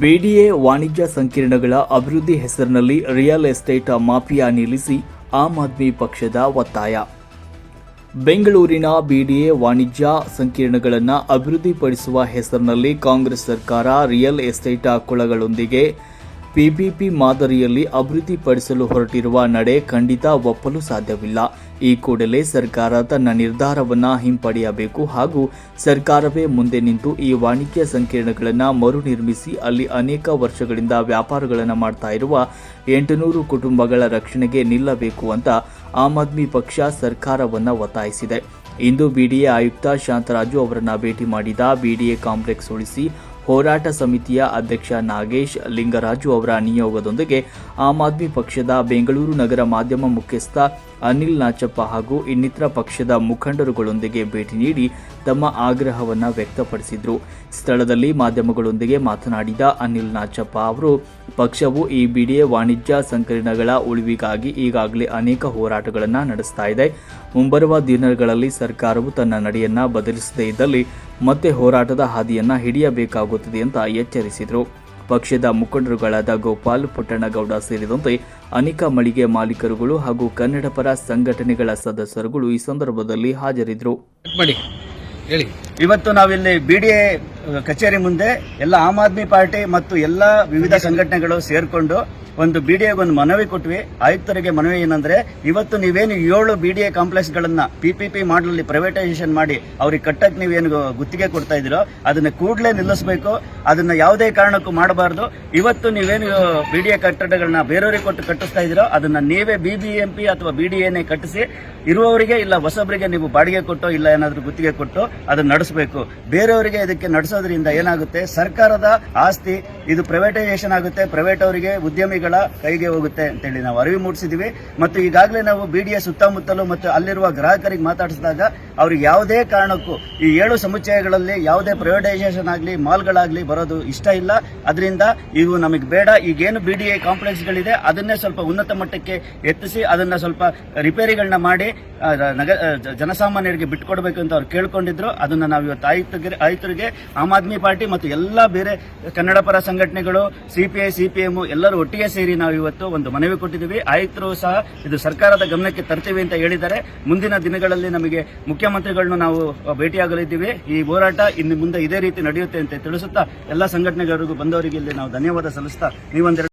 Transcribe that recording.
BDA ವಾಣಿಜ್ಯ ಸಂಕೀರ್ಣಗಳ ಅಭಿವೃದ್ಧಿ ಹೆಸರಿನಲ್ಲಿ ರಿಯಲ್ ಎಸ್ಟೇಟ್ ಮಾಫಿಯಾ ನಿಲ್ಲಿಸಿ ಆಮ್ ಆದ್ಮಿ ಪಕ್ಷದ ಒತ್ತಾಯ. ಬೆಂಗಳೂರಿನ ಬಿಡಿಎ ವಾಣಿಜ್ಯ ಸಂಕೀರ್ಣಗಳನ್ನು ಅಭಿವೃದ್ಧಿಪಡಿಸುವ ಹೆಸರಿನಲ್ಲಿ ಕಾಂಗ್ರೆಸ್ ಸರ್ಕಾರ ರಿಯಲ್ ಎಸ್ಟೇಟ್ ಕೊಳಗಳೊಂದಿಗೆ ಪಿಪಿಪಿ ಮಾದರಿಯಲ್ಲಿ ಅಭಿವೃದ್ಧಿಪಡಿಸಲು ಹೊರಟಿರುವ ನಡೆ ಖಂಡಿತ ಒಪ್ಪಲು ಸಾಧ್ಯವಿಲ್ಲ. ಈ ಕೂಡಲೇ ಸರ್ಕಾರ ತನ್ನ ನಿರ್ಧಾರವನ್ನು ಹಿಂಪಡೆಯಬೇಕು ಹಾಗೂ ಸರ್ಕಾರವೇ ಮುಂದೆ ನಿಂತು ಈ ವಾಣಿಜ್ಯ ಸಂಕೀರ್ಣಗಳನ್ನು ಮರುನಿರ್ಮಿಸಿ ಅಲ್ಲಿ ಅನೇಕ ವರ್ಷಗಳಿಂದ ವ್ಯಾಪಾರಗಳನ್ನು ಮಾಡ್ತಾ ಇರುವ ಎಂಟುನೂರು ಕುಟುಂಬಗಳ ರಕ್ಷಣೆಗೆ ನಿಲ್ಲಬೇಕು ಅಂತ ಆಮ್ ಆದ್ಮಿ ಪಕ್ಷ ಸರ್ಕಾರವನ್ನು ಒತ್ತಾಯಿಸಿದೆ. ಇಂದು ಬಿಡಿಎ ಆಯುಕ್ತ ಶಾಂತರಾಜು ಅವರನ್ನು ಭೇಟಿ ಮಾಡಿದ ಬಿಡಿಎ ಕಾಂಪ್ಲೆಕ್ಸ್ ಉಳಿಸಿ ಹೋರಾಟ ಸಮಿತಿಯ ಅಧ್ಯಕ್ಷ ನಾಗೇಶ್ ಲಿಂಗರಾಜು ಅವರ ನಿಯೋಗದೊಂದಿಗೆ ಆಮ್ ಆದ್ಮಿ ಪಕ್ಷದ ಬೆಂಗಳೂರು ನಗರ ಮಾಧ್ಯಮ ಮುಖ್ಯಸ್ಥ ಅನಿಲ್ ನಾಚಪ್ಪ ಹಾಗೂ ಇನ್ನಿತರ ಪಕ್ಷದ ಮುಖಂಡರುಗಳೊಂದಿಗೆ ಭೇಟಿ ನೀಡಿ ತಮ್ಮ ಆಗ್ರಹವನ್ನು ವ್ಯಕ್ತಪಡಿಸಿದರು. ಸ್ಥಳದಲ್ಲಿ ಮಾಧ್ಯಮಗಳೊಂದಿಗೆ ಮಾತನಾಡಿದ ಅನಿಲ್ ನಾಚಪ್ಪ ಅವರು, ಪಕ್ಷವು ಈ ಬಿಡಿಎ ವಾಣಿಜ್ಯ ಸಂಕೀರ್ಣಗಳ ಉಳಿವಿಗಾಗಿ ಈಗಾಗಲೇ ಅನೇಕ ಹೋರಾಟಗಳನ್ನು ನಡೆಸ್ತಾ ಇದೆ. ಮುಂಬರುವ ದಿನಗಳಲ್ಲಿ ಸರ್ಕಾರವು ತನ್ನ ನಡೆಯನ್ನ ಬದಲಿಸದೇ ಇದ್ದಲ್ಲಿ ಮತ್ತೆ ಹೋರಾಟದ ಹಾದಿಯನ್ನ ಹಿಡಿಯಬೇಕಾಗುತ್ತದೆ ಅಂತ ಎಚ್ಚರಿಸಿದರು. ಪಕ್ಷದ ಮುಖಂಡರುಗಳಾದ ಗೋಪಾಲ್ ಪುಟ್ಟಣ್ಣಗೌಡ ಸೇರಿದಂತೆ ಅನೇಕ ಮಳಿಗೆ ಮಾಲೀಕರುಗಳು ಹಾಗೂ ಕನ್ನಡ ಪರ ಸಂಘಟನೆಗಳ ಸದಸ್ಯರುಗಳು ಈ ಸಂದರ್ಭದಲ್ಲಿ ಹಾಜರಿದ್ದರು. ಇವತ್ತು ನಾವಿಲ್ಲಿ ಬಿಡಿಎ ಕಚೇರಿ ಮುಂದೆ ಎಲ್ಲ ಆಮ್ ಆದ್ಮಿ ಪಾರ್ಟಿ ಮತ್ತು ಎಲ್ಲ ವಿವಿಧ ಸಂಘಟನೆಗಳು ಸೇರಿಕೊಂಡು ಒಂದು ಬಿಡಿಎಗೆ ಒಂದು ಮನವಿ ಕೊಟ್ವಿ. ಆಯುಕ್ತರಿಗೆ ಮನವಿ ಏನಂದ್ರೆ, ಇವತ್ತು ನೀವೇನು ಏಳು ಬಿಡಿಎ ಕಾಂಪ್ಲೆಕ್ಸ್ ಗಳನ್ನ ಪಿಪಿಪಿ ಮಾಡಲಲ್ಲಿ ಪ್ರೈವೇಟೈಸೇಷನ್ ಮಾಡಿ ಅವ್ರಿಗೆ ಕಟ್ಟಕ್ ನೀವೇನು ಗುತ್ತಿಗೆ ಕೊಡ್ತಾ ಇದ್ದೀರೋ, ಅದನ್ನ ಕೂಡಲೇ ನಿಲ್ಲಿಸಬೇಕು. ಅದನ್ನ ಯಾವುದೇ ಕಾರಣಕ್ಕೂ ಮಾಡಬಾರ್ದು. ಇವತ್ತು ನೀವೇನು ಬಿಡಿಎ ಕಟ್ಟಡಗಳನ್ನ ಬೇರೆಯವರಿಗೆ ಕೊಟ್ಟು ಕಟ್ಟಿಸ್ತಾ ಇದ್ದೀರೋ, ಅದನ್ನ ನೀವೇ ಬಿಬಿಎಂಪಿ ಅಥವಾ ಬಿಡಿಎನೇ ಕಟ್ಟಿಸಿ, ಇರುವವರಿಗೆ ಇಲ್ಲ ಹೊಸಬರಿಗೆ ನೀವು ಬಾಡಿಗೆ ಕೊಟ್ಟು, ಇಲ್ಲ ಏನಾದ್ರೂ ಗುತ್ತಿಗೆ ಕೊಟ್ಟು, ಅದನ್ನ ನಡೆಸಬೇಕು. ಬೇರೆಯವರಿಗೆ ಇದಕ್ಕೆ ನಡೆಸೋದ್ರಿಂದ ಏನಾಗುತ್ತೆ? ಸರ್ಕಾರದ ಆಸ್ತಿ ಇದು ಪ್ರೈವೇಟೈಸೇಷನ್ ಆಗುತ್ತೆ. ಪ್ರೈವೇಟ್ ಅವರಿಗೆ ಉದ್ಯಮಿಗಳ ಕೈಗೆ ಹೋಗುತ್ತೆ ಅಂತೇಳಿ ನಾವು ಅರಿವು ಮೂಡಿಸಿದೀವಿ ಮತ್ತು ಈಗಾಗಲೇ ನಾವು ಬಿಡಿಎ ಸುತ್ತಮುತ್ತಲು ಮತ್ತು ಅಲ್ಲಿರುವ ಗ್ರಾಹಕರಿಗೆ ಮಾತಾಡಿಸಿದಾಗ ಅವ್ರಿಗೆ ಯಾವುದೇ ಕಾರಣಕ್ಕೂ ಈ ಏಳು ಸಮುಚ್ಚಯಗಳಲ್ಲಿ ಯಾವುದೇ ಪ್ರೈವೇಟೈಸೇಷನ್ ಆಗಲಿ ಮಾಲ್ಗಳಾಗಲಿ ಬರೋದು ಇಷ್ಟ ಇಲ್ಲ. ಅದರಿಂದ ಇವು ನಮಗೆ ಬೇಡ. ಈಗೇನು ಬಿ ಡಿ ಎ ಕಾಂಪ್ಲೆಕ್ಸ್ಗಳಿದೆ ಅದನ್ನೇ ಸ್ವಲ್ಪ ಉನ್ನತ ಮಟ್ಟಕ್ಕೆ ಎತ್ತಿಸಿ ಅದನ್ನ ಸ್ವಲ್ಪ ರಿಪೇರಿಗಳನ್ನ ಮಾಡಿ ಆ, ರ- ನಗ ಜನಸಾಮಾನ್ಯರಿಗೆ ಬಿಟ್ಕೊಡ್ಬೇಕು ಅಂತ ಅವ್ರು ಕೇಳ್ಕೊಂಡಿದ್ರು. ಅದನ್ನ ನಾವು ಇವತ್ತು ಆಯುಕ್ತರಿಗೆ ಆಯುಕ್ತರಿಗೆ ಆಮ್ ಆದ್ಮಿ ಪಾರ್ಟಿ ಮತ್ತು ಎಲ್ಲ ಬೇರೆ ಕನ್ನಡ ಪರ ಸಂಘಟನೆಗಳು, ಸಿಪಿಐ, ಸಿಪಿಎಂ ಎಲ್ಲರೂ ಒಟ್ಟಿಗೆ ಸೇರಿ ನಾವು ಇವತ್ತು ಒಂದು ಮನವಿ ಕೊಟ್ಟಿದ್ದೀವಿ. ಆಯುಕ್ತರು ಸಹ ಇದು ಸರ್ಕಾರದ ಗಮನಕ್ಕೆ ತರ್ತೀವಿ ಅಂತ ಹೇಳಿದ್ದಾರೆ. ಮುಂದಿನ ದಿನಗಳಲ್ಲಿ ನಮಗೆ ಮುಖ್ಯಮಂತ್ರಿಗಳನ್ನು ನಾವು ಭೇಟಿಯಾಗಲಿದ್ದೀವಿ. ಈ ಹೋರಾಟ ಇನ್ನು ಮುಂದೆ ಇದೇ ರೀತಿ ನಡೆಯುತ್ತೆ ಅಂತ ತಿಳಿಸುತ್ತಾ, ಎಲ್ಲ ಸಂಘಟನೆಗಳಿಗೂ ಬಂದವರಿಗೆ ಇಲ್ಲಿ ನಾವು ಧನ್ಯವಾದ ಸಲ್ಲಿಸ್ತಾ, ನೀವೊಂದೆರಡು